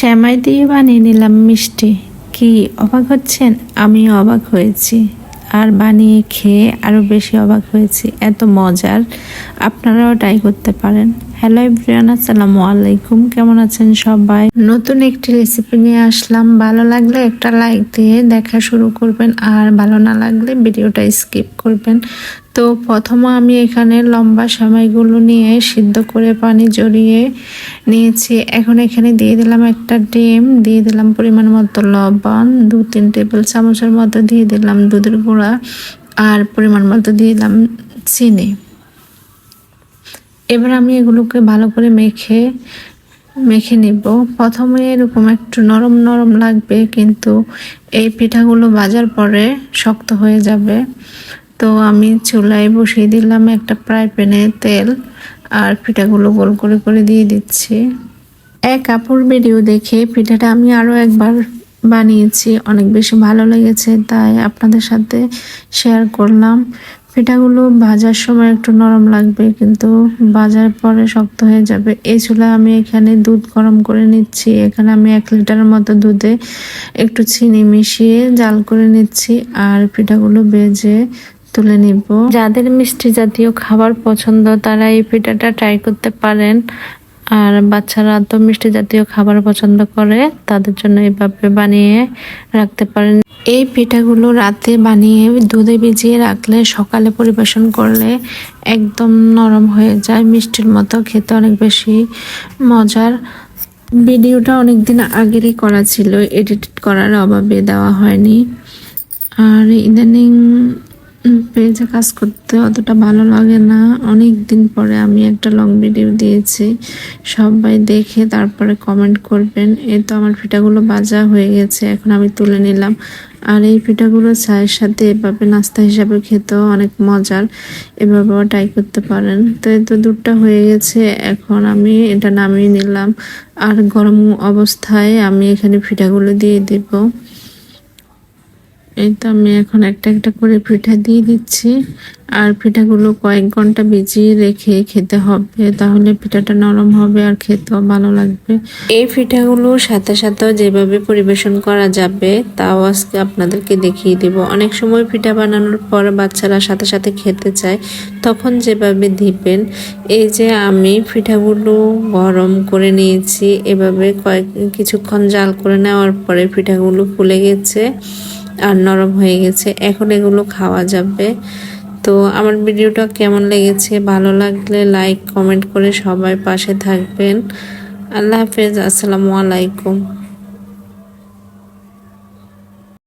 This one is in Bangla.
শ্যামাই দিয়ে বানিয়ে নিলাম মিষ্টি। কি অবাক হচ্ছেন? আমি অবাক হয়েছি। আর বানিয়ে খেয়ে আরও বেশি অবাক হয়েছি। এত মজার। আপনারাও ট্রাই করতে পারেন। হ্যালো এভরিওয়ান আসসালামু আলাইকুম। কেমন আছেন সবাই? নতুন একটি রেসিপি নিয়ে আসলাম। ভালো লাগলে একটা লাইক দিয়ে দেখা শুরু করবেন, আর ভালো না লাগলে ভিডিওটা স্কিপ করবেন। তো প্রথমে আমি এখানে লম্বা সময়গুলো নিয়ে সিদ্ধ করে পানি জড়িয়ে নিয়েছি। এখন এখানে দিয়ে দিলাম একটা ডিম, দিয়ে দিলাম পরিমাণ মতো লবণ, দু, তিন টেবিল চামচের মতো দিয়ে দিলাম দুধের গুঁড়া, আর পরিমাণ মতো দিয়ে দিলাম চিনি। এবার আমি এগুলোকে ভালো করে মেখে মেখে নিব। প্রথমে এরকম একটু নরম নরম লাগবে, কিন্তু এই পিঠাগুলো বাজার পরে শক্ত হয়ে যাবে। তো আমি চুলায় বসিয়ে দিলাম একটা ফ্রাই প্যানে তেল, আর পিঠাগুলো গোল করে করে দিয়ে দিচ্ছি। এক কাপড় ভিডিও দেখে পিঠাটা আমি আরও একবার বানিয়েছি, অনেক বেশি ভালো লেগেছে, তাই আপনাদের সাথে শেয়ার করলাম। পিঠাগুলো ভাজার সময় একটু নরম লাগবে, কিন্তু ভাজার পরে শক্ত হয়ে যাবে। এই চুলায় আমি এখানে দুধ গরম করে নিচ্ছি। এখানে আমি এক লিটারের মতো দুধে একটু চিনি মিশিয়ে জাল করে নিচ্ছি আর পিঠাগুলো বেজে তুলে নিব। যাদের মিষ্টি জাতীয় খাবার পছন্দ, তারা এই পিঠাটা ট্রাই করতে পারেন। আর বাচ্চারা তো মিষ্টি জাতীয় খাবার পছন্দ করে, তাদের জন্য এভাবে বানিয়ে রাখতে পারেন। এই পিঠাগুলো রাতে বানিয়ে দুধে ভিজিয়ে রাখলে সকালে পরিবেশন করলে একদম নরম হয়ে যায়, মিষ্টির মতো খেতে অনেক বেশি মজার। ভিডিওটা অনেক দিন আগেরই করা ছিল, এডিট করার অভাবে দেওয়া হয়নি। আর ইদানিং পেজে কাজ করতে অতটা ভালো লাগে না। অনেক দিন পরে আমি একটা লং ভিডিও দিয়েছি। সবাই দেখে তারপরে কমেন্ট করবেন। এই তো আমার পিঠাগুলো বাজা হয়ে গেছে, এখন আমি তুলে নিলাম। আর এই পিঠাগুলো চায়ের সাথে এভাবে নাস্তা হিসাবে খেতেও অনেক মজার। এভাবেও ট্রাই করতে পারেন। তো এই তো দুধটা হয়ে গেছে, এখন আমি এটা নামিয়ে নিলাম। আর গরম অবস্থায় আমি এখানে পিঠাগুলো দিয়ে দিব। এই তো আমি এখন একটা একটা করে পিঠা দিয়ে দিচ্ছি। আর পিঠাগুলো কয়েক ঘণ্টা ভিজিয়ে রেখে খেতে হবে, তাহলে পিঠাটা নরম হবে আর খেতেও ভালো লাগবে। এই পিঠাগুলো সাথে সাথেও যেভাবে পরিবেশন করা যাবে, তাও আজকে আপনাদেরকে দেখিয়ে দেব। অনেক সময় পিঠা বানানোর পর বাচ্চারা সাথে সাথে খেতে চায়, তখন যেভাবে দিবেন, এই যে আমি পিঠাগুলো গরম করে নিয়েছি, এভাবে কয়েক কিছুক্ষণ জাল করে নেওয়ার পরে পিঠাগুলো ফুলে গেছে। আর নরম হয়ে গেছে। এখন এগুলো খাওয়া যাবে। তো আমার ভিডিওটা কেমন লেগেছে? ভালো লাগলে লাইক কমেন্ট করে সবাই পাশে থাকবেন। আল্লাহ হাফেজ, আসসালামু আলাইকুম।